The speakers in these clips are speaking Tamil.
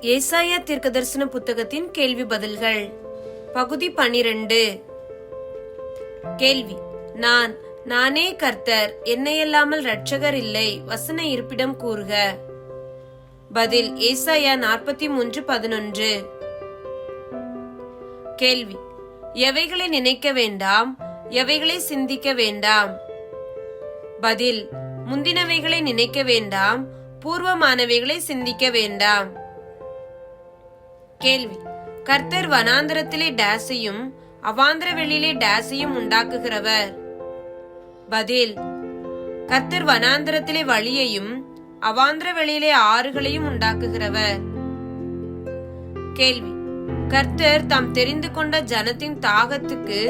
ஏசாயா தீர்க்கதரிசன புத்தகத்தின் கேள்வி பதில்கள். பகுதி பனிரெண்டு கேள்வி. நான் நானே கர்த்தர் என்னையல்லாமல் ரட்சகர் இல்லை வசன இருப்பிடம் கூறுக. பதில் ஏசாயா நாற்பத்தி மூன்று பதினொன்று. கேள்வி. எவைகளை நினைக்க வேண்டாம் எவைகளை சிந்திக்க வேண்டாம்? பதில் முந்தினவைகளை நினைக்க வேண்டாம் பூர்வமானவைகளை சிந்திக்க வேண்டாம். கேள்வி. கர்த்தர் வனாந்திரத்திலே டேஸையும் அவாந்திர வெளியிலே டேஸையும் உண்டாக்குகிறவர். பதில். கர்த்தர் வனாந்திரத்திலே வழியையும் அவாந்திர வெளியிலே ஆறுகளையும் உண்டாக்குகிறவர். கேள்வி. கர்த்தர் தாம் தெரிந்து கொண்ட ஜனத்தின் தாகத்துக்கு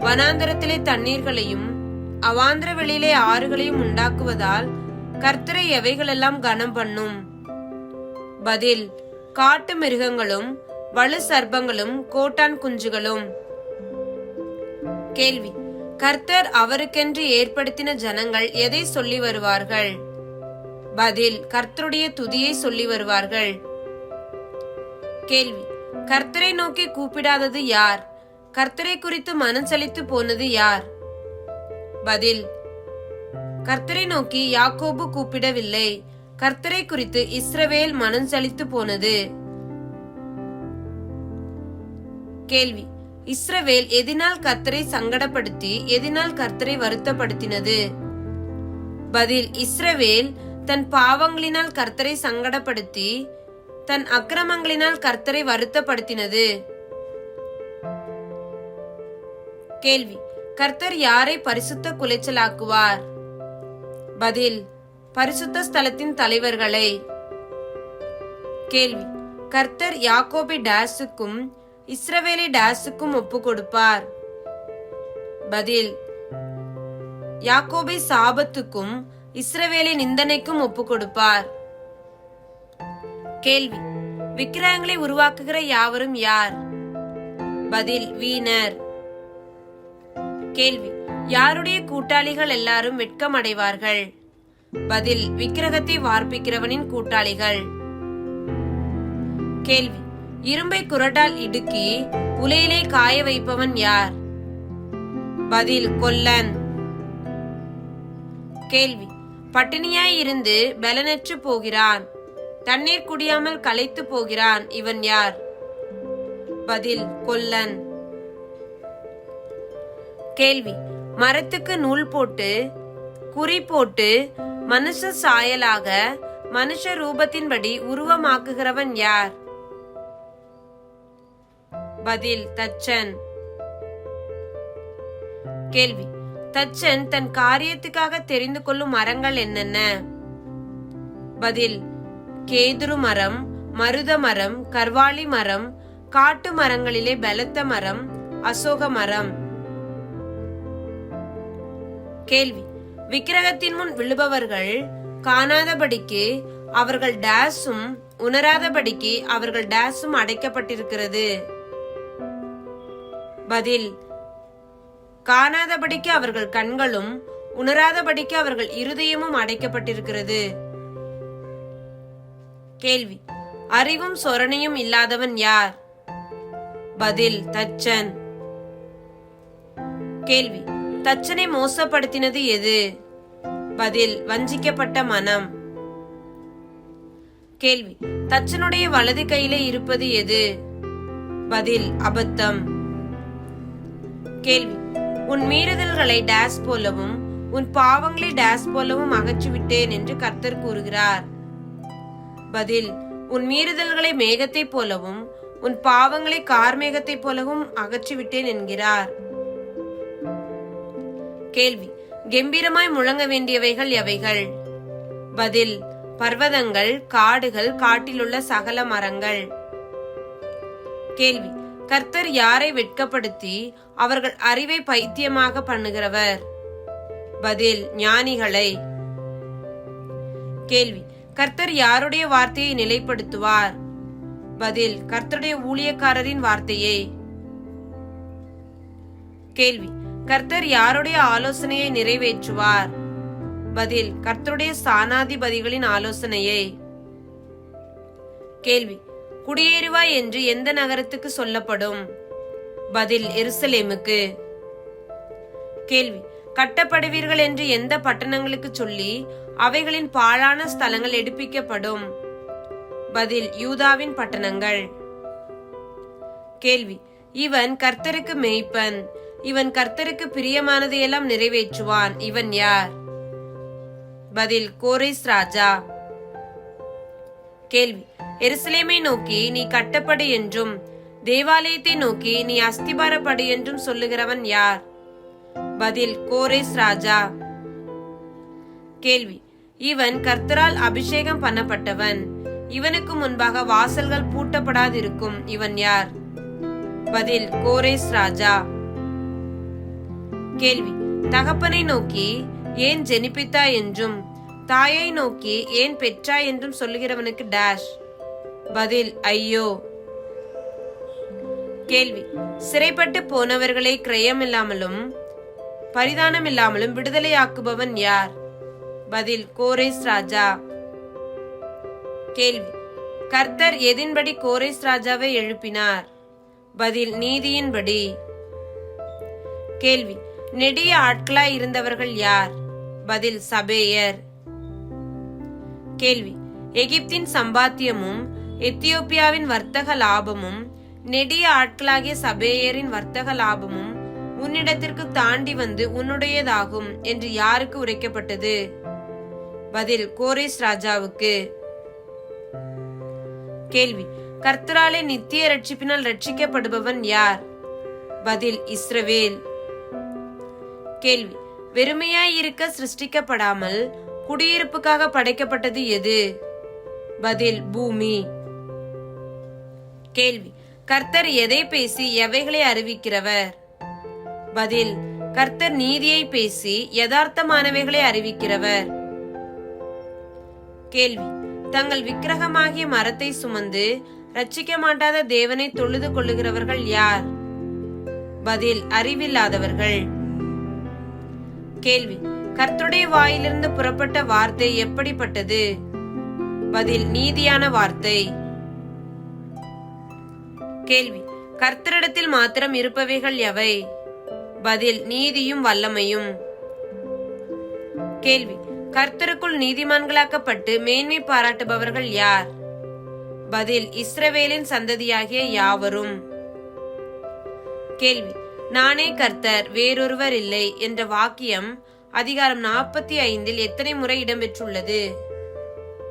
வனாந்தரத்திலே தண்ணீர்களையும் அவாந்திர வெளியிலே ஆறுகளையும் உண்டாக்குவதால் கர்த்தரை எவைகளெல்லாம் கனம் பண்ணும்? பதில் காட்டு மிருகங்களும் வலு சர்ப்பங்களும் கோட்டான் குஞ்சுகளும். கேள்வி கர்த்தர் அவருக்கென்று ஏற்படுத்தின ஜனங்கள் எதை சொல்லி வருவார்கள்? பதில் கர்த்தருடைய துதியை சொல்லி வருவார்கள். கேள்வி கர்த்தரை நோக்கி கூப்பிடாதது யார்? கர்த்தரை குறித்து மனம் சலித்து போனது யார்? பதில் கர்த்தரை நோக்கி யாக்கோபு கூப்பிடவில்லை. கர்த்தரை குறித்து இஸ்ரவேல் மனம் சலித்து போனது. கேள்வி. இஸ்ரவேல் எதினால் கர்த்தரை சங்கடப்படுத்தி எதினால் கர்த்தரை வருத்தப்படுத்தினது? பதில். இஸ்ரவேல் தன் பாவங்களினால் கர்த்தரை சங்கடப்படுத்தி தன் அக்கிரமங்களினால் கர்த்தரை வருத்தப்படுத்தினது. கேள்வி. கர்த்தர் யாரை பரிசுத்த குலைச்சலாக்குவார்? பதில் பரிசுத்த ஸ்தலத்தின் தலைவர்களை கேள்வி. கர்த்தர் யாக்கோபை டேஸுக்கும் இஸ்ரவேலை டேஸுக்கும் ஒப்பு கொடுப்பார் பதில் யாக்கோபை சாபத்துக்கும் இஸ்ரவேலை நிந்தனைக்கும் ஒப்பு கொடுப்பார் கேள்வி விக்கிரகங்களை உருவாக்குகிற யாவரும் யார்? பதில் வீணர். கேள்வி யாருடைய கூட்டாளிகள் எல்லாரும் வெட்கம் அடைவார்கள் பதில் விக்கிரகத்தை வார்ப்பிக்கிறவனின் கூட்டாளிகள். கேள்வி இரும்பை குரட்டால் இடுக்கி உலையிலே காய வைப்பவன் யார்? பதில் கொல்லன். கேள்வி பட்டினியாய் இருந்து பலனற்று போகிறான். தண்ணீர் குடியாமல் களைத்து போகிறான். இவன் யார்? பதில் கொல்லன். கேள்வி மரத்துக்கு நூல் போட்டு குறி போட்டு மனுஷ சாயலாக மனுஷ ரூபத்தின்படி உருவமாக்குகிறவன் யார்? பதில் தச்சன். கேள்வி தச்சன் தன் காரியத்துக்காக தெரிந்து கொள்ளும் மரங்கள் என்னென்ன? பதில் கேதுரு மரம் மருத மரம் கர்வாலி மரம் காட்டு மரங்களிலே பலத்த மரம் அசோக மரம். கேள்வி. விக்கிரகத்தின் முன் விழுபவர்கள் காணாதபடிக்கு அவர்கள் டேஸும் உணராதபடிக்கு அவர்கள் டேஸும் அடைக்கப்பட்டிருக்கிறது. பதில். காணாதபடிக்கு அவர்கள் கண்களும் உணராதபடிக்கு அவர்கள் இருதயமும் அடைக்கப்பட்டிருக்கிறது. கேள்வி. அறிவும் சொரணையும் இல்லாதவன் யார்? பதில். தச்சன். கேள்வி. தச்சனை மோசப்படுத்தினது எது? பதில் வஞ்சிக்கப்பட்ட மனம். கேள்வி தச்சனுடைய வலது கையிலே இருப்பது எது? பதில் அபத்தம். கேள்வி உன் மீறுதல்களை டேஸ் போலவும் உன் பாவங்களை டேஸ் போலவும் அகற்றிவிட்டேன் என்று கர்த்தர் கூறுகிறார். பதில் உன் மீறுதல்களை மேகத்தைப் போலவும் உன் பாவங்களை கார்மேகத்தைப் போலவும் அகற்றிவிட்டேன் என்கிறார். கேள்வி. கெம்பீரமாய் முழங்க வேண்டியவைகள் எவைகள்? பதில் பர்வதங்கள் காடுகள் காட்டிலுள்ள சகல மரங்கள். கேள்வி கர்த்தர் யாரை வெட்கப்படுத்தி அவர்கள் அறிவை பைத்தியமாக பண்ணுகிறவர்? பதில் ஞானிகளை. கேள்வி கர்த்தர் யாருடைய வார்த்தையை நிலைப்படுத்துவார்? பதில் கர்த்தருடைய ஊழியக்காரரின் வார்த்தையை. கேள்வி கர்த்தர் யாருடைய ஆலோசனையை நிறைவேற்றுவார்? பதில் கர்த்தருடைய ஸ்தானாதிபதிகளின் ஆலோசனையை. கேள்வி குடியேறுவாய் என்று எந்த நகரத்துக்கு சொல்லப்படும்? பதில் எருசலேமுக்கு. கேள்வி கட்டப்படுவீர்கள் என்று எந்த பட்டணங்களுக்கு சொல்லி அவைகளின் பாழான ஸ்தலங்கள் எடுப்பிக்கப்படும்? பதில் யூதாவின் பட்டணங்கள். கேள்வி இவன் கர்த்தருக்கு மேய்ப்பன். இவன் கர்த்தருக்கு பிரியமானதையெல்லாம் நிறைவேற்றுவான். இவன் யார்? பதில் கோரேஸ் ராஜா. கேள்வி எருசலேமை நோக்கி நீ கட்டப்படு என்றும் தேவாலயத்தை நோக்கி நீ அஸ்திபாரப்படு என்றும் சொல்லுகிறவன் யார்? பதில் கோரேஸ் ராஜா. கேள்வி இவன் கர்த்தரால் அபிஷேகம் பண்ணப்பட்டவன். இவனுக்கு முன்பாக வாசல்கள் பூட்டப்படாதிருக்கும். இவன் யார்? பதில் கோரேஸ் ராஜா. கேள்வி. தகப்பனை நோக்கி ஏன் ஜெனிப்பித்தா என்றும் தாயை நோக்கி ஏன் பெற்றா என்றும் சொல்லுகிறவனுக்கு டேஷ் பதில் ஐயோ. கேள்வி சிறைப்பட்டு போனவர்களை கிரயம் இல்லாமலும் பரிதானம் இல்லாமலும் விடுதலையாக்குபவன் யார்? பதில் கோரேஸ் ராஜா. கேள்வி கர்த்தர் எதின்படி கோரேஸ் ராஜாவை எழுப்பினார்? பதில் நீதியின்படி. கேள்வி நெடிய ஆட்களாய் இருந்தவர்கள் யார்? பதில் சபேயர். கேள்வி. எகிப்தின் சம்பாத்தியமும் எத்தியோப்பியாவின் வர்த்தக லாபமும் நெடிய ஆட்களாகிய சபேயரின் வர்த்தக லாபமும் உன்னிடத்திற்கு தாண்டி வந்து உன்னுடையதாகும் என்று யாருக்கு உரைக்கப்பட்டது? பதில் கோரேஸ் ராஜாவுக்கு. கேள்வி. கர்த்தராலே நித்திய ரட்சிப்பினால் ரட்சிக்கப்படுபவன் யார்? பதில் இஸ்ரவேல். கேள்வி. வெறுமையாய் இருக்க சிருஷ்டிக்கப்படாமல் குடியிருப்புக்காக படைக்கப்பட்டது எது? பதில் பூமி. கேள்வி. கர்த்தர் எதை பேசி எவைகளை அறிவிக்கிறவர்? பதில் கர்த்தர் நீதியை பேசி யதார்த்தமானவைகளை அறிவிக்கிறவர். கேள்வி. தங்கள் விக்கிரகமாகிய மரத்தை சுமந்து ரட்சிக்க மாட்டாத தேவனை தொழுது கொள்ளுகிறவர்கள் யார்? பதில் அறிவில்லாதவர்கள். கேள்வி. கர்த்தருடைய வாயிலிருந்து புறப்பட்ட வார்த்தை எப்படிப்பட்டது? பதில் நீதியான வார்த்தை. கேள்வி கர்த்தரிடத்தில் மாத்திரம் இருப்பவைகள் எவை? பதில் நீதியும் வல்லமையும். கேள்வி கர்த்தருக்குள் நீதிமான்களாக்கப்பட்டு மேன்மை பாராட்டுபவர்கள் யார்? பதில் இஸ்ரவேலின் சந்ததியாகிய யாவரும். கேள்வி நானே கர்த்தர் வேறொருவர் இல்லை என்ற வாக்கியம் அதிகாரம் நாற்பத்தி ஐந்தில் எத்தனை முறை இடம்பெற்றுள்ளது?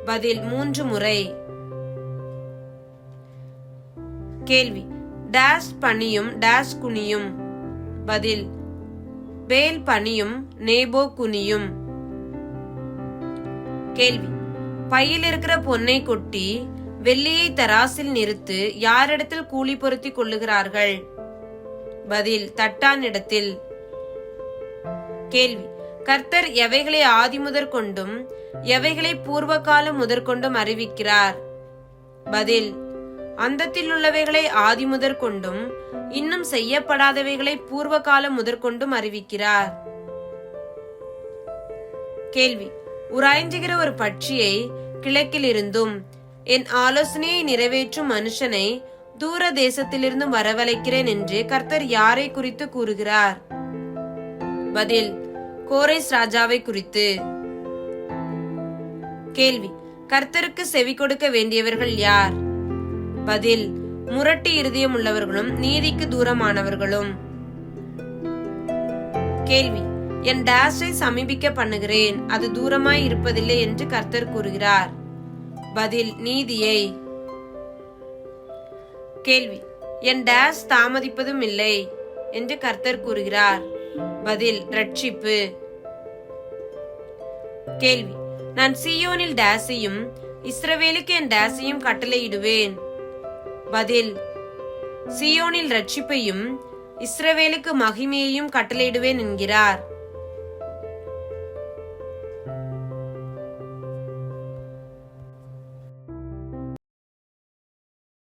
பதில் மூன்று முறை. கேள்வி. டேஷ் பணியும் டேஷ் குனியும். பதில். பேல் பணியும் நேபோ குனியும். கேள்வி. பையில் இருக்கிற பொன்னை கொட்டி வெள்ளியை தராசில் நிறுத்து யாரிடத்தில் கூலி பொருத்தி கொள்ளுகிறார்கள்? பதில் தட்டானிடத்தில். கேள்வி. கர்த்தர் எவைகளை ஆதி முதற் கொண்டும் எவைகளை பூர்வ காலம் முதற்கொண்டும் அறிவிக்கிறார்? பதில். அந்தத்தில் உள்ளவைகளை ஆதி முதற் கொண்டும் இன்னும் செய்யப்படாதவைகளை பூர்வ காலம் முதற்கொண்டும் அறிவிக்கிறார். கேள்வி. உராய்ஞ்சுகிற ஒரு பட்சியை கிழக்கில் இருந்தும் என் ஆலோசனையை நிறைவேற்றும் மனுஷனை தூர தேசத்திலிருந்து வரவழைக்கிறேன் என்று கர்த்தர் யாரை குறித்து கூறுகிறார்? பதில் கோரேஸ் ராஜாவை குறித்து. கேள்வி கர்த்தருக்கு செவி கொடுக்க வேண்டியவர்கள் யார்? பதில் முரட்டு இருதயம் உள்ளவர்களும் நீதிக்கு தூரமானவர்களும். கேள்வி என் டேஷை சமீபிக்க பண்ணுகிறேன் அது தூரமாய் இருப்பதில்லை என்று கர்த்தர் கூறுகிறார். பதில் நீதியை. கேள்வி. என் டேஷ் தாமதிப்பதும் இல்லை என்று கர்த்தர் கூறுகிறார். பதில் ரட்சிப்பு. கேள்வி நான் சியோனில் டேஸையும் இஸ்ரவேலுக்கு என் டேஸையும் கட்டளையிடுவேன். பதில் சியோனில் ரட்சிப்பையும் இஸ்ரவேலுக்கு மகிமையையும் கட்டளையிடுவேன் என்கிறார்.